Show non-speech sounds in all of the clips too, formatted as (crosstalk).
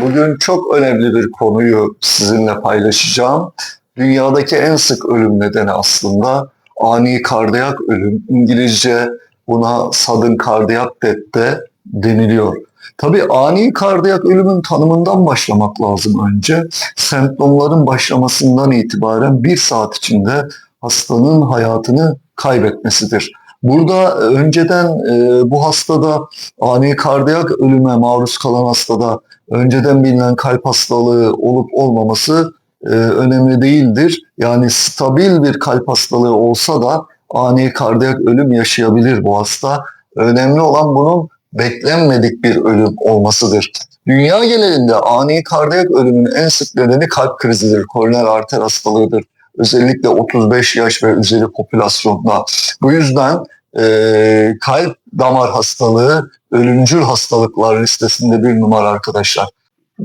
Bugün çok önemli bir konuyu sizinle paylaşacağım. Dünyadaki en sık ölüm nedeni aslında ani kardiyak ölüm. İngilizce buna sudden cardiac death de deniliyor. Tabii ani kardiyak ölümün tanımından başlamak lazım önce. Semptomların başlamasından itibaren bir saat içinde hastanın hayatını kaybetmesidir. Burada önceden e, bu hastada ani kardiyak ölüme maruz kalan hastada önceden bilinen kalp hastalığı olup olmaması e, önemli değildir. Yani stabil bir kalp hastalığı olsa da ani kardiyak ölüm yaşayabilir bu hasta. Önemli olan bunun beklenmedik bir ölüm olmasıdır. Dünya genelinde ani kardiyak ölümün en sık nedeni kalp krizidir, koroner arter hastalığıdır. Özellikle 35 yaş ve üzeri popülasyonda. Bu yüzden e, kalp damar hastalığı ölümcül hastalıklar listesinde bir numara arkadaşlar.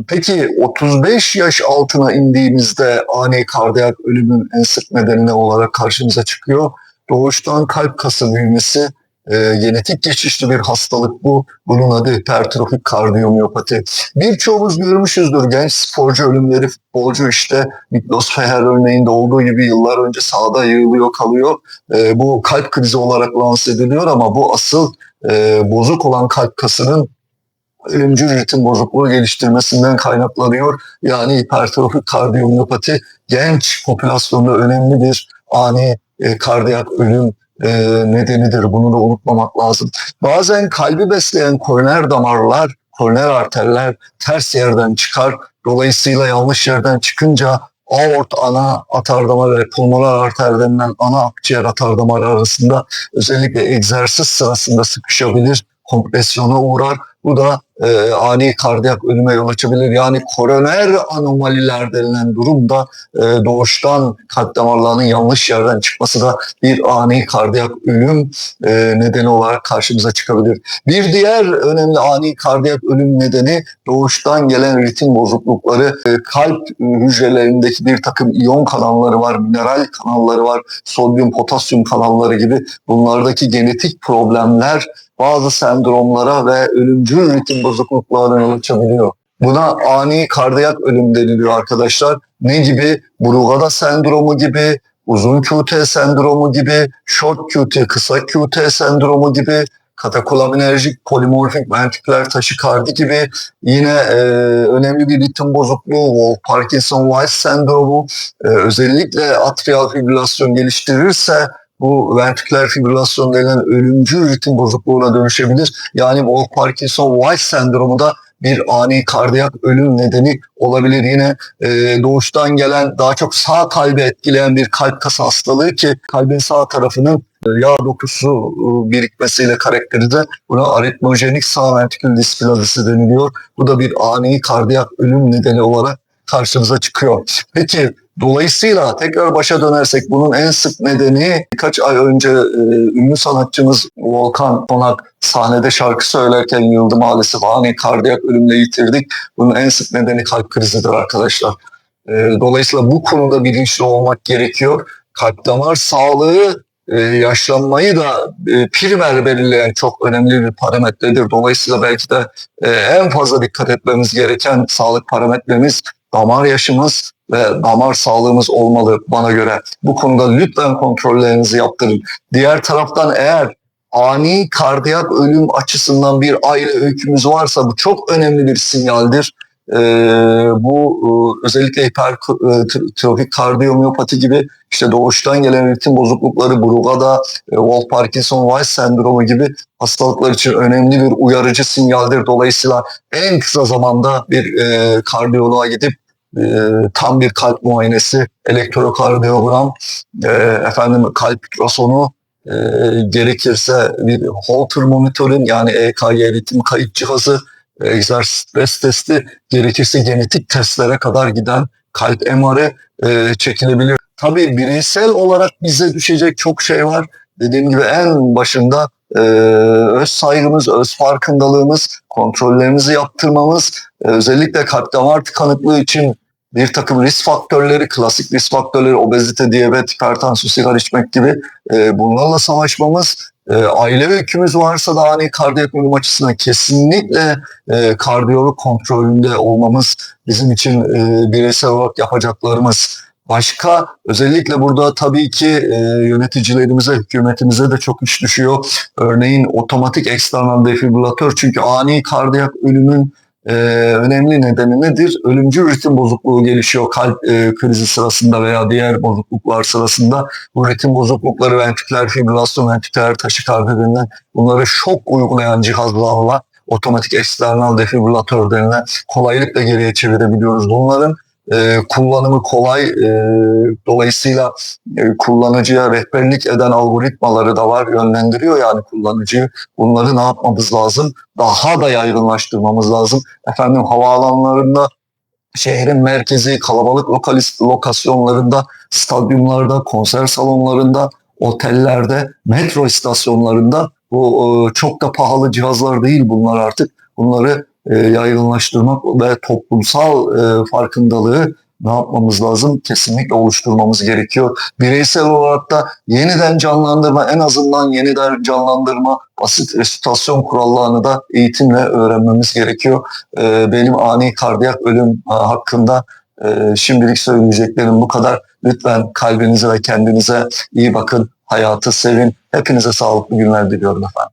Peki 35 yaş altına indiğimizde ani kardiyak ölümün en sık nedeni ne olarak karşımıza çıkıyor? Doğuştan kalp kası büyümesi, e, genetik geçişli bir hastalık bu. Bunun adı hipertrofik kardiyomiyopati. Birçoğumuz görmüşüzdür genç sporcu ölümleri, futbolcu işte Miklos Feher örneğinde olduğu gibi yıllar önce sahada yığılıyor kalıyor. E, bu kalp krizi olarak lanse ediliyor ama bu asıl e, bozuk olan kalp kasının ölümcül ritim bozukluğu geliştirmesinden kaynaklanıyor. Yani hipertrofik kardiyomiyopati genç popülasyonda önemli bir ani e, kardiyak ölüm e, nedenidir. Bunu da unutmamak lazım. Bazen kalbi besleyen koroner damarlar, koroner arterler ters yerden çıkar. Dolayısıyla yanlış yerden çıkınca aort ana atardamar ve pulmoner arter denilen ana akciğer atardamar arasında özellikle egzersiz sırasında sıkışabilir, kompresyona uğrar. Bu da e, ani kardiyak ölüme yol açabilir. Yani koroner anomaliler denilen durumda e, doğuştan kalp damarlarının yanlış yerden çıkması da bir ani kardiyak ölüm e, nedeni olarak karşımıza çıkabilir. Bir diğer önemli ani kardiyak ölüm nedeni doğuştan gelen ritim bozuklukları. E, kalp hücrelerindeki bir takım iyon kanalları var, mineral kanalları var, sodyum potasyum kanalları gibi bunlardaki genetik problemler bazı sendromlara ve ölümcül ritim bozukluklarına yol açabiliyor. Buna ani kardiyak ölüm deniliyor arkadaşlar. Ne gibi? Brugada sendromu gibi, uzun QT sendromu gibi, short QT, kısa QT sendromu gibi, katakolabinerjik polimorfik ventriküler taşikardi gibi yine e, önemli bir ritim bozukluğu, Wolf Parkinson-White sendromu e, özellikle atrial fibrilasyon geliştirirse bu ventriküler fibrilasyon denilen ölümcül ritim bozukluğuna dönüşebilir. Yani Wolf Parkinson White sendromu da bir ani kardiyak ölüm nedeni olabilir. Yine e, doğuştan gelen daha çok sağ kalbi etkileyen bir kalp kası hastalığı ki kalbin sağ tarafının e, yağ dokusu e, birikmesiyle karakterize buna aritmojenik sağ ventrikül displazisi deniliyor. Bu da bir ani kardiyak ölüm nedeni olarak karşımıza çıkıyor. (laughs) Peki Dolayısıyla tekrar başa dönersek bunun en sık nedeni birkaç ay önce e, ünlü sanatçımız Volkan Konak sahnede şarkı söylerken yıldı maalesef ani kardiyak ölümle yitirdik. Bunun en sık nedeni kalp krizidir arkadaşlar. E, dolayısıyla bu konuda bilinçli olmak gerekiyor. Kalp damar sağlığı e, yaşlanmayı da e, primer belirleyen çok önemli bir parametredir. Dolayısıyla belki de e, en fazla dikkat etmemiz gereken sağlık parametremiz damar yaşımız ve damar sağlığımız olmalı bana göre. Bu konuda lütfen kontrollerinizi yaptırın. Diğer taraftan eğer ani kardiyak ölüm açısından bir aile öykümüz varsa bu çok önemli bir sinyaldir. Ee, bu e, özellikle hipertrofik kardiyomiyopati gibi işte doğuştan gelen ritim bozuklukları, Brugada, e, Wolf Parkinson White sendromu gibi hastalıklar için önemli bir uyarıcı sinyaldir. Dolayısıyla en kısa zamanda bir e, kardiyoloğa gidip e, tam bir kalp muayenesi, elektrokardiyogram, e, efendim kalp ultrasonu, e, gerekirse bir Holter monitörün yani EKG ritim kayıt cihazı, egzersiz stres testi, gerekirse genetik testlere kadar giden kalp MR'ı e, çekilebilir. Tabii bireysel olarak bize düşecek çok şey var. Dediğim gibi en başında e, öz saygımız, öz farkındalığımız, kontrollerimizi yaptırmamız, e, özellikle kalp damar tıkanıklığı için bir takım risk faktörleri, klasik risk faktörleri, obezite, diyabet, hipertansiyon, sigara içmek gibi e, bunlarla savaşmamız e, aile öykümüz varsa da ani kardiyak ölüm açısından kesinlikle e, kardiyolog kontrolünde olmamız bizim için e, bireysel olarak yapacaklarımız. Başka özellikle burada tabii ki e, yöneticilerimize, hükümetimize de çok iş düşüyor. Örneğin otomatik eksternal defibrilatör çünkü ani kardiyak ölümün e, önemli nedeni nedir? Ölümcül ritim bozukluğu gelişiyor kalp e, krizi sırasında veya diğer bozukluklar sırasında. Bu ritim bozuklukları ventriküler fibrilasyon, ventriküler taşikardi denilen bunları şok uygulayan cihazlarla otomatik eksternal defibrilatör denilen kolaylıkla geriye çevirebiliyoruz. Bunların e, kullanımı kolay. E, dolayısıyla e, kullanıcıya rehberlik eden algoritmaları da var. Yönlendiriyor yani kullanıcıyı. Bunları ne yapmamız lazım? Daha da yaygınlaştırmamız lazım. Efendim havaalanlarında şehrin merkezi, kalabalık lokalist lokasyonlarında, stadyumlarda, konser salonlarında, otellerde, metro istasyonlarında bu e, çok da pahalı cihazlar değil bunlar artık. Bunları e, yaygınlaştırmak ve toplumsal e, farkındalığı ne yapmamız lazım? Kesinlikle oluşturmamız gerekiyor. Bireysel olarak da yeniden canlandırma, en azından yeniden canlandırma, basit resütasyon kurallarını da eğitimle öğrenmemiz gerekiyor. E, benim ani kardiyak ölüm e, hakkında şimdilik söyleyeceklerim bu kadar. Lütfen kalbinize ve kendinize iyi bakın, hayatı sevin. Hepinize sağlıklı günler diliyorum efendim.